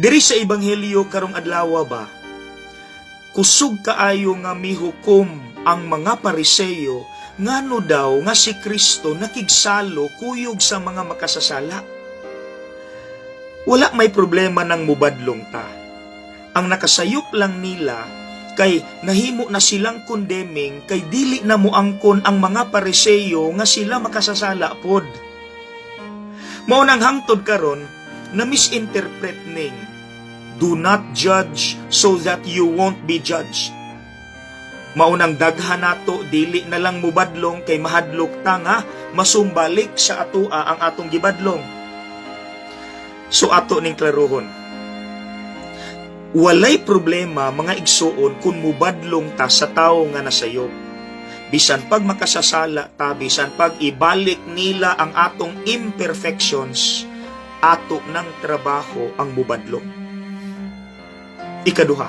Diri sa ebanghelyo karong adlaw ba kusog kaayo nga mihukom ang mga pariseyo ngano daw nga si Kristo nakigsalo kuyog sa mga makasasala. Wala may problema nang mubadlong ta. Ang nakasayop lang nila kay nahimo na silang condemning kay dili na moangkon ang mga pariseyo nga sila makasasala pod. Mao nang hangtod karon na misinterpret ning do not judge so that you won't be judged. Maunang daghan nato dili na lang mubadlong kay mahadlok ta nga masumbalik sa atua ang atong gibadlong. So ato ning klarohon. Walay problema mga igsuon kung mubadlong ta sa tawo nga nasayop. Bisan pag makasasala ta, bisan pag ibalik nila ang atong imperfections, ato ng trabaho ang mubadlong. Ikaduha,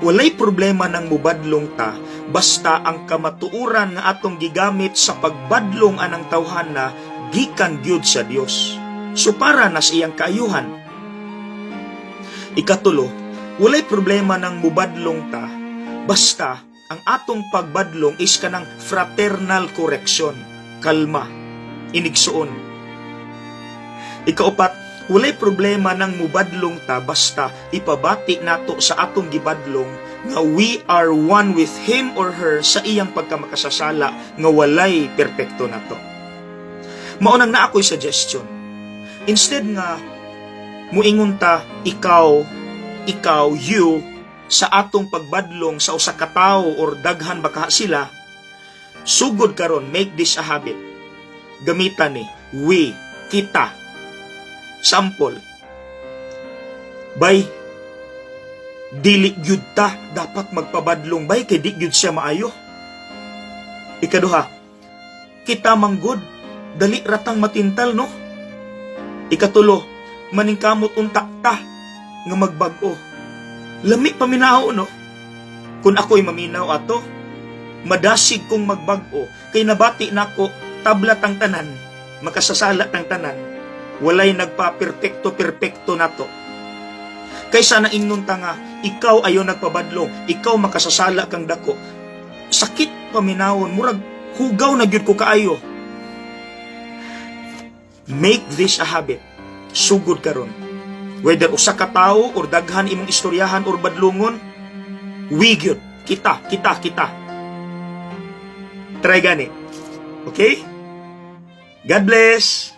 walay problema ng mubadlong ta basta ang kamatuuran nga atong gigamit sa pagbadlong anang tawhana gikan gyud sa Dios. So para na sa iyang kaayuhan. Ikatulo, walay problema ng mubadlong ta basta ang atong pagbadlong is kanang fraternal correction, kalma, inigsuon. Ikaupat, walay problema ng mubadlong ta basta ipabati nato sa atong gibadlong nga we are one with him or her sa iyang pagkamakasasala nga walay perpekto nato. Maunang na ako'y suggestion. Instead nga muingon ta ikaw, ikaw, you sa atong pagbadlong sa usa ka tawo or daghan baka sila sugod karon make this a habit. Gamitan ni we, kita, Sample. Bay, dili gyud ta dapat magpabadlong bay kay di gyud siya maayo. Ikaduha, kita manggod, dali ratang matintal no. Ikatulo, maningkamot unta ta nga magbag-o. Lami paminaw no. Kung ako'y maminaw ato, madasig kong magbag-o kay nabati nako tablat ang tanan, makasasala ang tanan walay nagpa-perpekto-perpekto nato. Kaysa na ingnon ta nga, ikaw ayo nagpabadlong, ikaw makasasala kang dako. Sakit paminawon, murag hugaw na gyud ko kaayo. Make this a habit. Sugod karon. Whether usa ka tawo or daghan imong istoryahan or badlongon, we gyud. Kita, kita, kita. Try gani. Okay? God bless.